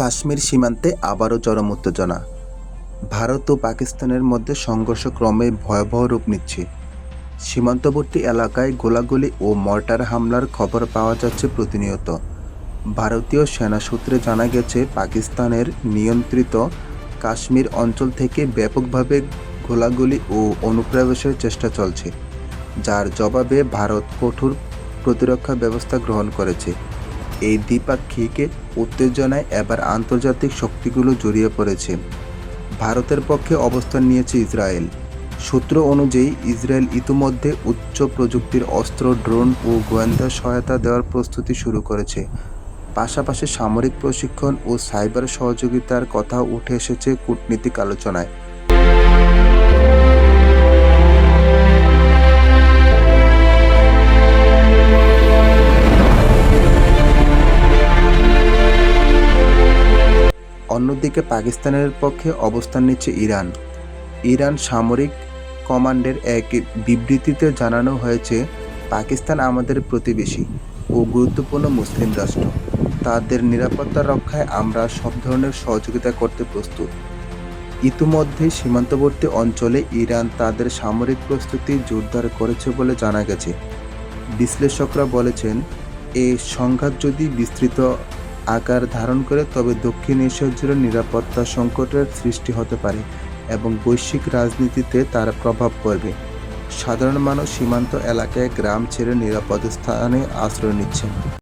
কাশ্মীর সীমান্তে আবারও চরম উত্তেজনা। ভারত ও পাকিস্তানের মধ্যে সংঘর্ষ ক্রমে ভয়াবহ রূপ নিচ্ছে। সীমান্তবর্তী এলাকায় গোলাগুলি ও মর্টার হামলার খবর পাওয়া যাচ্ছে প্রতিনিয়ত। ভারতীয় সেনা সূত্রে জানা গেছে, পাকিস্তানের নিয়ন্ত্রিত কাশ্মীর অঞ্চল থেকে ব্যাপকভাবে গোলাগুলি ও অনুপ্রবেশের চেষ্টা চলছে, যার জবাবে ভারত কঠোর প্রতিরক্ষা ব্যবস্থা গ্রহণ করেছে। এই দ্বিপাক্ষিক উত্তেজনায় এবার আন্তর্জাতিক শক্তিগুলো জড়িয়ে পড়েছে। ভারতের পক্ষে অবস্থান নিয়েছে ইসরায়েল। সূত্র অনুযায়ী, ইসরায়েল ইতিমধ্যে উচ্চ প্রযুক্তির অস্ত্র, ড্রোন ও গোয়েন্দা সহায়তা দেওয়ার প্রস্তুতি শুরু করেছে। পাশাপাশি সামরিক প্রশিক্ষণ ও সাইবার সহযোগিতার কথা উঠে এসেছে কূটনীতিক আলোচনায়। অন্যদিকে পাকিস্তানের পক্ষে অবস্থান নিচ্ছে ইরান। ইরান সামরিক কমান্ডের এক বিবৃতিতে জানানো হয়েছে, পাকিস্তান আমাদের প্রতিবেশী ও গুরুত্বপূর্ণ মুসলিম রাষ্ট্র। তাদের নিরাপত্তা রক্ষায় আমরা সব ধরনের সহযোগিতা করতে প্রস্তুত। ইতিমধ্যে সীমান্তবর্তী অঞ্চলে ইরান তাদের সামরিক প্রস্তুতি জোরদার করেছে বলে জানা গেছে। বিশ্লেষকরা বলেছেন, এ সংঘাত যদি বিস্তৃত আকার ধারণ করে তবে দক্ষিণ এশিয়া জুড়ে নিরাপত্তা সংকটের সৃষ্টি হতে পারে এবং বৈশ্বিক রাজনীতিতে তার প্রভাব পড়বে। সাধারণ মানুষ সীমান্ত এলাকায় গ্রাম ছেড়ে নিরাপদ স্থানে আশ্রয় নিচ্ছেন।